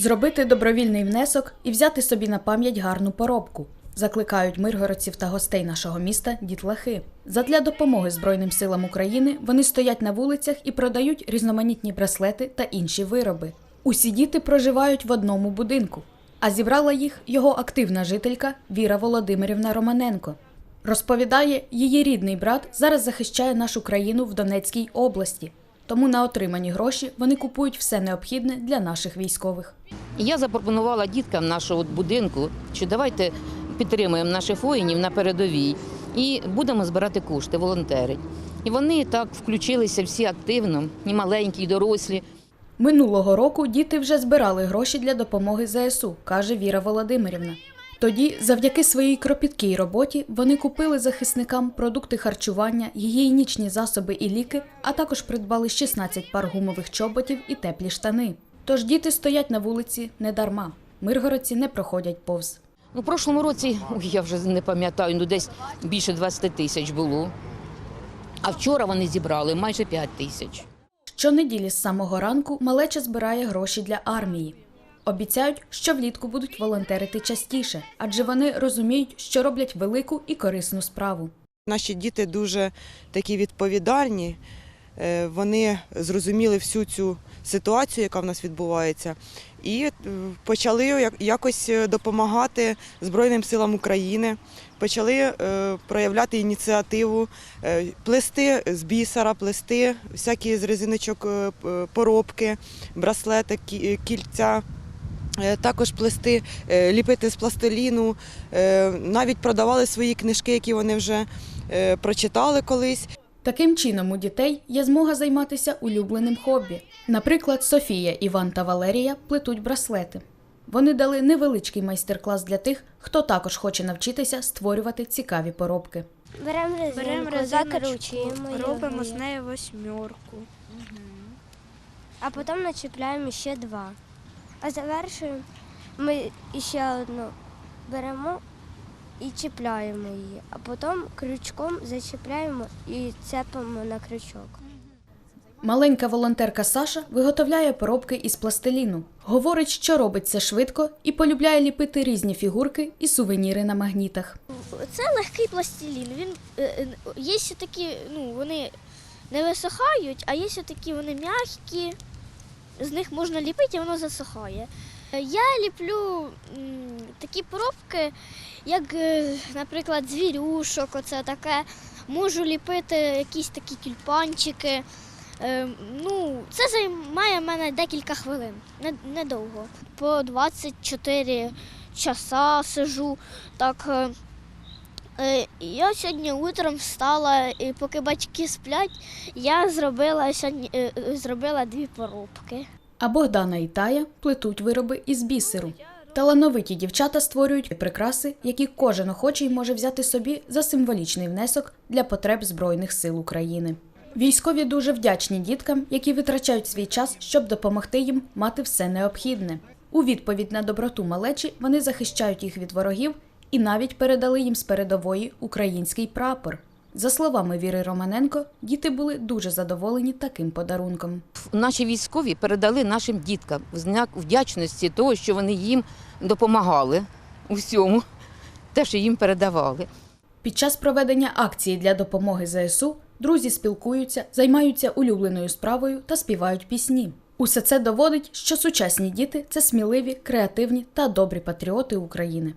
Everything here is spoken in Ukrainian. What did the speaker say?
зробити добровільний внесок і взяти собі на пам'ять гарну поробку. Закликають миргородців та гостей нашого міста дітлахи. Задля допомоги Збройним силам України вони стоять на вулицях і продають різноманітні браслети та інші вироби. Усі діти проживають в одному будинку, а зібрала їх його активна жителька Віра Володимирівна Романенко. Розповідає, її рідний брат зараз захищає нашу країну в Донецькій області. Тому на отримані гроші вони купують все необхідне для наших військових. Я запропонувала діткам нашого будинку, що давайте підтримуємо наших воїнів на передовій і будемо збирати кошти, волонтери. І вони так включилися всі активно, і маленькі, і дорослі. Минулого року діти вже збирали гроші для допомоги ЗСУ, каже Віра Володимирівна. Тоді, завдяки своїй кропіткій роботі, вони купили захисникам продукти харчування, гігієнічні засоби і ліки, а також придбали 16 пар гумових чоботів і теплі штани. Тож діти стоять на вулиці не дарма. Миргородці не проходять повз. У прошлому році, ой, я вже не пам'ятаю, ну десь більше 20 тисяч було. А вчора вони зібрали майже 5 тисяч. Щонеділі з самого ранку малеча збирає гроші для армії. Обіцяють, що влітку будуть волонтерити частіше, адже вони розуміють, що роблять велику і корисну справу. Наші діти дуже такі відповідальні. е, Вони зрозуміли всю цю ситуацію, яка в нас відбувається, і е, почали якось е, допомагати Збройним силам України, почали проявляти ініціативу, плести з бісера, плести всякі з резиночок поробки, браслети, кі- кільця. Е, Також плести, е, ліпити з пластиліну, е, навіть продавали свої книжки, які вони вже прочитали колись. Таким чином у дітей є змога займатися улюбленим хобі. Наприклад, Софія, Іван та Валерія плетуть браслети. Вони дали невеличкий майстер-клас для тих, хто також хоче навчитися створювати цікаві поробки. Беремо резинку, резиночку, закручуємо робимо з нею восьмерку. а потім начіпляємо ще два. А завершуємо ми ще одну беремо і чіпляємо її, а потім крючком зачіпляємо і цепимо на крючок. Маленька волонтерка Саша виготовляє поробки із пластиліну. Говорить, що робить це швидко і полюбляє ліпити різні фігурки і сувеніри на магнітах. Це легкий пластилін. Він е, е, є ще такі, ну вони не висихають, а є ще такі вони м'які. З них можна ліпити, і воно засихає. Е, Я ліплю такі поробки, як, е, наприклад, звірюшок, оце таке. Можу ліпити якісь такі тюльпанчики. Е, Ну, це займає в мене декілька хвилин, недовго. По 24 часа сижу. Так, Я сьогодні утром встала, і поки батьки сплять, я зробила сьогодні е, е, зробила дві поробки. А Богдана і Тая плетуть вироби із бісеру. Талановиті дівчата створюють прикраси, які кожен охочий може взяти собі за символічний внесок для потреб Збройних сил України. Військові дуже вдячні діткам, які витрачають свій час, щоб допомогти їм мати все необхідне. У відповідь на доброту малечі вони захищають їх від ворогів і навіть передали їм з передової український прапор. За словами Віри Романенко, діти були дуже задоволені таким подарунком. Наші військові передали нашим діткам в знак вдячності того, що вони їм допомагали у всьому, те, що їм передавали. Під час проведення акції для допомоги ЗСУ друзі спілкуються, займаються улюбленою справою та співають пісні. Усе це доводить, що сучасні діти це сміливі, креативні та добрі патріоти України.